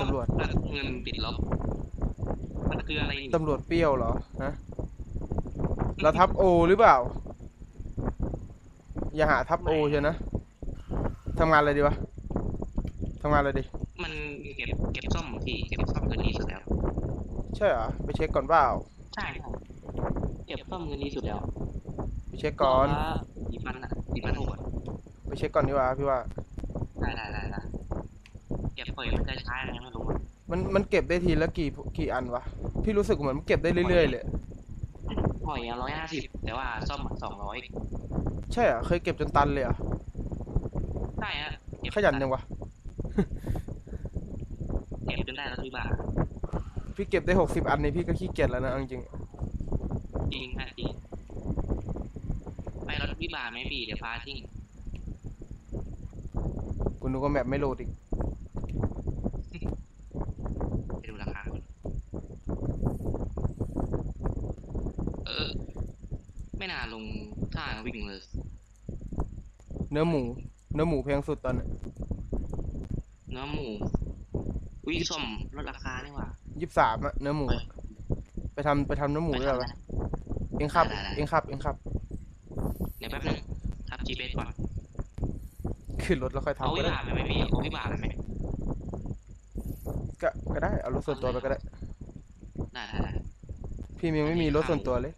ตำรวจเอ้าเงินติดลบมันคืออะไรนี่ตำรวจเปรี้ยวเหรอฮะเราทับโอหรือเปล่า อย่าหาทับโอใช่นะทำงานอะไรดีวะทำงานอะไรดี มันเก็บเก็บซ่อมพี่เก็บซ่อมเงินดีสุดแล้ว ใช่เหรอไปเช็คก่อนเปล่าใช่ครับเก็บซ่อมเงินดีสุดแล้วไปเช็คก่อนสี่พันอะสี่พันหกอะไปเช็คก่อนดีกว่าพี่ว่าได้ได้ได้ได้ เก็บปล่อยมันจะใช้อะไรไม่รู้อะมันมันเก็บได้ทีละกี่กี่อันวะ พี่รู้สึกเหมือนมันเก็บได้เรื่อยๆเลยปล่อยร้อยห้าสิบแต่ว่าซ่อมสองร้อยใช่เหรอเคยเก็บจนตันเลยเหรอใช่ฮะเก็บขยันจังวะเก็บจนได้แล้วพี่บ้าพี่เก็บได้หกสิบอันนี่พี่ก็ขี้เกียจแล้วนะเอาจริงจริงฮะจริงไปรถวิบากไหมพี่เดี๋ยวพาทิ้งๆกูนึกว่าแมปไม่โหลดอีก ไปดูราคาก่อน เออ ไม่น่าลงท่าวิ่งเลย เนื้อหมู เนื้อหมูแพงสุดตอนนี้เนื้อหมูวิส้มลดราคานี่หว่ายี่สิบสามอะเนื้อหมูเฮ้ยไปทำไปทำเนื้อหมูได้ไปไหมทำนะเองขับได้ได้เองขับ เองขับ เดี๋ยวแป๊บนึงทับ GPS ก่อนขึ้นรถแล้วค่อยเอาทำก็วิได้บากไปไหมพี่เอาวิบากไปไหมก็ก็ได้ เอารถส่วนตัวไปก็ได้ได้ได้ได้ พี่ยังไม่มีรถส่วนตัวเลย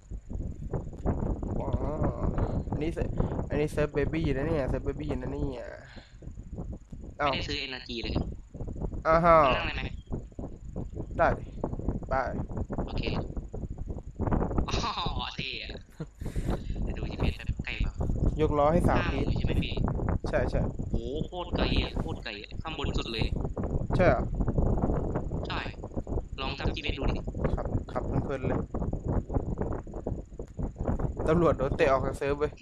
อ๋ออันนี้เซอันนี้เซิร์ฟเบบี้นะเนี่ยเซิร์ฟเบบี้นะเนี่ยเอ้าไม่ได้ซื้อ energy เลยอ้าวฮะนั่งได้ไหมได้ดิไปโอเคอ๋อเท่อะเดี๋ยวดู GPS แบบใกล้เปล่ายกล้อให้สามห้าหพีมื่ทนใช่ไหมพี่ ใช่ใช่โอ้โหโคตรไกลอะโคตรไกลอะข้างบนสุดเลย ใช่เหรอใช่ ลองทับ GPS ดูดิขับขับเพลินๆเลย ตำรวจโดนเตะออกจากเซิร์ฟเว้ย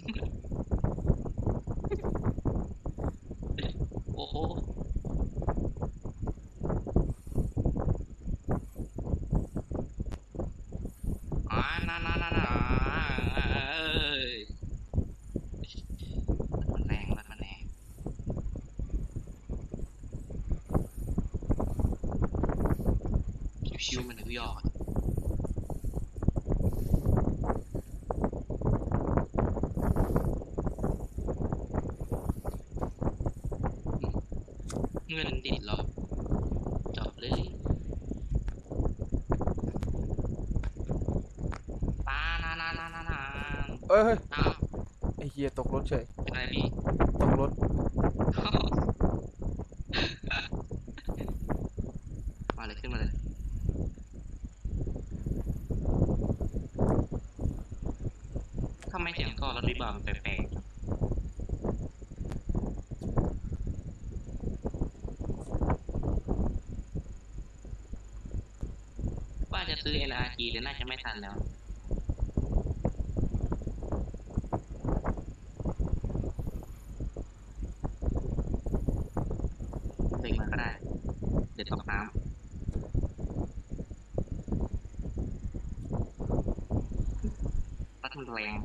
โอ้โหอ่านานานานาเอ้ยมันแรงมันแรงชิวๆมันถึงยอด เงินติดลบจบเลยปานานานานานาเอ้ยเฮ้ยอ้าวไอ้เฮียตกรถเฉยเป็นอะไรพี่ตกรถมาเลยขึ้นมาเลย ทำไมเสียงท่อรถวิบากมันแปลกๆจังว่า จะซื้อ NRG แต่น่าจะไม่ทันแล้วเล็งมาก็ได้ เดี๋ยวตกน้ำรัดมันแรง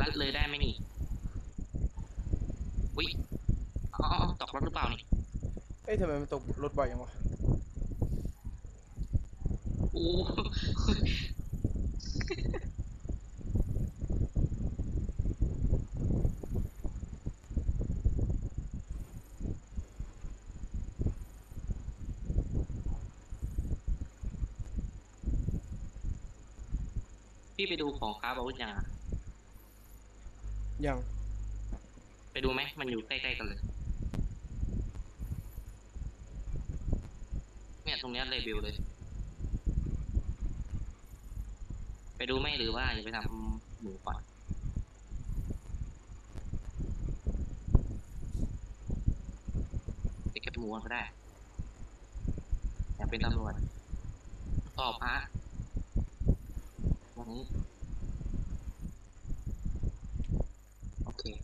รัดเลยได้ไหมนี่วิ อ๋ออ๋อตกรถหรือเปล่านี่เอ้ยทำไมมันตกรถบ่อยยังวะโอ้พี่ไปดูของค้าอาวุธยังอะยังไป ดูไหมมันอยู่ใกล้ๆกันเลย เนี่ยตรงนี้เลเบลเลย ไปดูไหมหรือว่าจะไปทำหมูก่อนไปเก็บหมูก่อนก็ได้อยากเป็นตำรวจต่อพระนี้อเคจ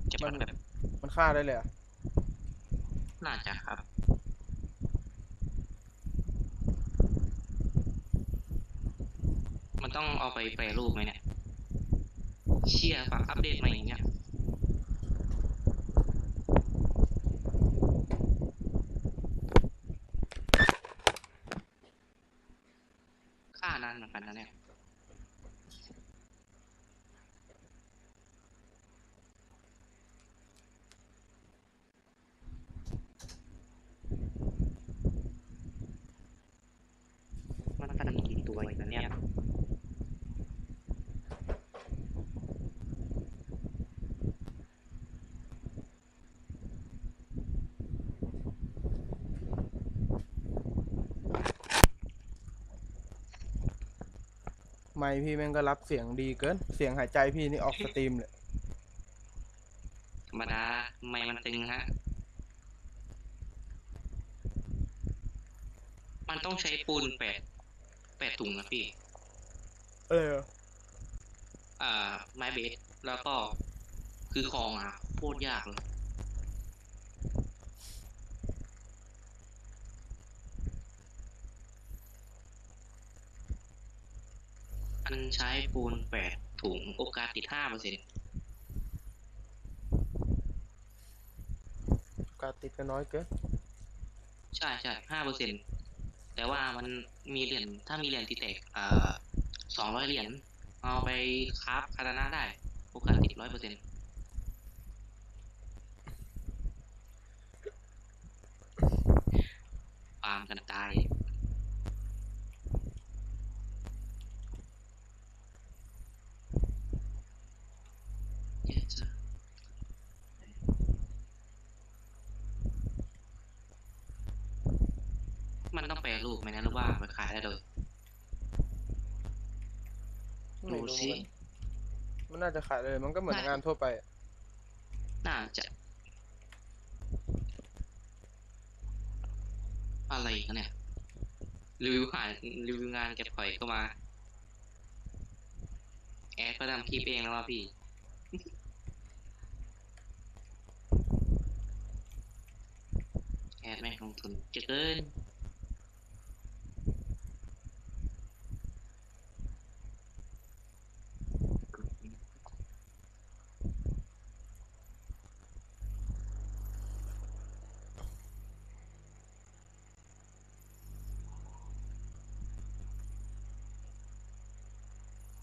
ะ มัมันนแบบมันฆ่าได้เลยเหรอะน่าจะครับ มันต้องเอาไปแปรรูปไหมเนี่ย เชียร์ฝากอัปเดตมาอย่างเงี้ย ค่านานเหมือนกันนะเนี่ย มัน ก็จะมีกี่ตัวอีกนะเนี่ยไมค์พี่แม่งก็รับเสียงดีเกิน เสียงหายใจพี่นี่ออกสตรีมเลยธรรมดาไม่มันตึงฮะ มันต้องใช้ปูนแปด แปดถุงนะพี่ เออ อ่า ไม้เบส แล้วก็คือคลองอะโคตรยากเลยมันใช้ปูนแปดถุงโอกาสติดห้าเปอร์เซ็นต์การติดก็น้อยเกิน ใช่ใช่ห้าเปอร์เซ็นต์ แต่ว่ามันมีเหรียญถ้ามีเหรียญตีแตกอ่าสองร้อยเหรียญเอาไปคราฟคาตานะได้โอกาสติดร้อยเปอร์เซ็นต์ปามกันตาย มันต้องแปรรูปไหมนะหรือว่าไปขายได้เลย ไม่ดูรู้สิเหมือนมันน่าจะขายเลย มันก็เหมือนน่างานทั่วไปอะน่าจะ อะไรกันเนี่ย รีวิวหารีวิวงานเก็บหอยก็มา แอดก็ทำคลิปเองแล้วว่าพี่ แอดแม่งลงทุนจะเกิน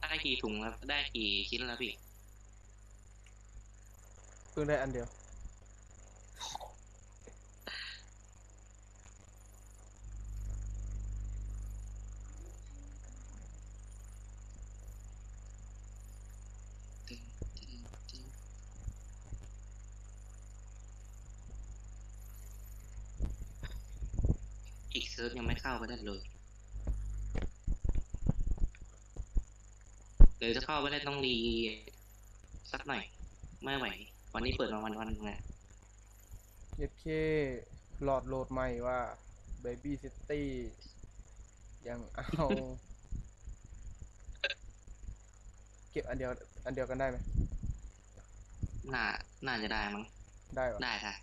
ได้กี่ถุงแล้วได้กี่ชิ้นแล้วพี่ เพิ่งได้อันเดียว อีกเซิร์ฟยังไม่เข้าก็ได้เลย เดี๋ยวจะเข้าไปได้ต้องรีสักหน่อย ไม่ไหว วันนี้เปิดมาวันวันๆไงเย็ดเคหลอดโหลดใหม่ว่า Baby City ยังเอา เก็บอันเดียว อันเดียวกันได้ไหมน่า น่าจะได้มั้ง ได้ปะได้ได้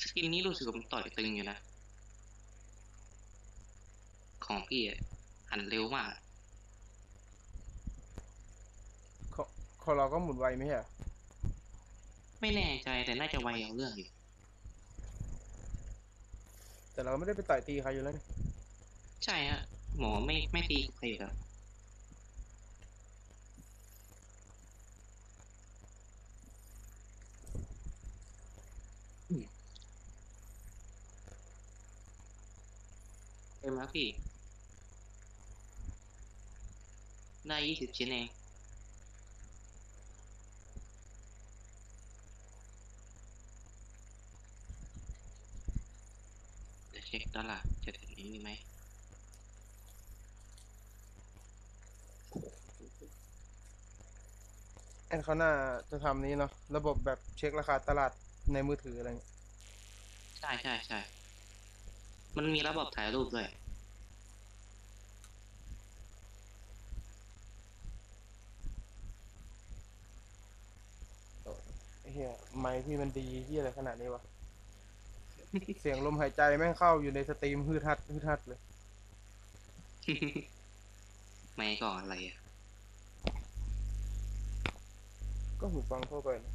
สกินนี้รู้สึกว่ามันต่อยตึงอยู่นะ ของพี่อะหันเร็วมากของของเราก็หมุนไวไม่ใช่เหรอไม่แน่ใจแต่น่าจะไวเอาเรื่องอยู่ แต่เราไม่ได้ไปต่อยตีใครอยู่แล้วนี่ใช่ฮะหมอไม่ไม่ตีใครอยู่แล้วอืมเต็มแล้วพี่ ได้ยี่สิบชิ้นเองเดี๋ยวเช็คตลาดจะถึงนี้มีไหมแอนเขาน่าจะทำนี้เนาะระบบแบบเช็คราคาตลาดในมือถืออะไรเงี้ยใช่ใช่ใช่มันมีระบบถ่ายรูปด้วย เฮียไมค์พี่มันดีเฮียอะไรขนาดนี้วะ เสียงลมหายใจแม่งเข้าอยู่ในสตรีมฮืดฮัดฮืดฮัดเลย ไม่ก็อะไรอะ ก็หูฟังเข้าไปนะ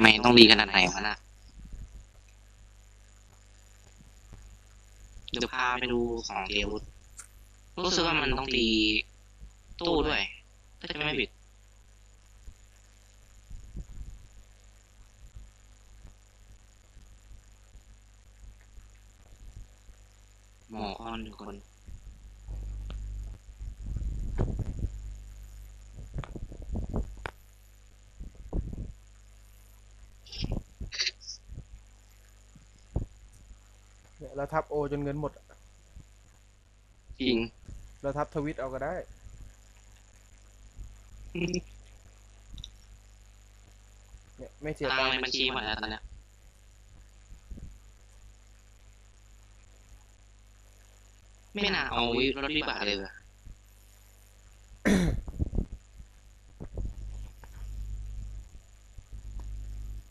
ไม่ต้องดีขนาดไหนวะนะเดี๋ยวพาไปดูของเดียวรู้สึกว่ามันต้องตีตู้ด้วย ถ้าจะไม่ผิด หมอคอนหนึ่งคน เนี่ยเราทับโอจนเงินหมดอะจริง เราทับทวิตเอาก็ได้ เนี่ยไม่เสียตัตังงค์ค์ในบัญชีหมดแล้วตอนเนี้ย ไม่น่าเอารถวิบากเลยเหรอ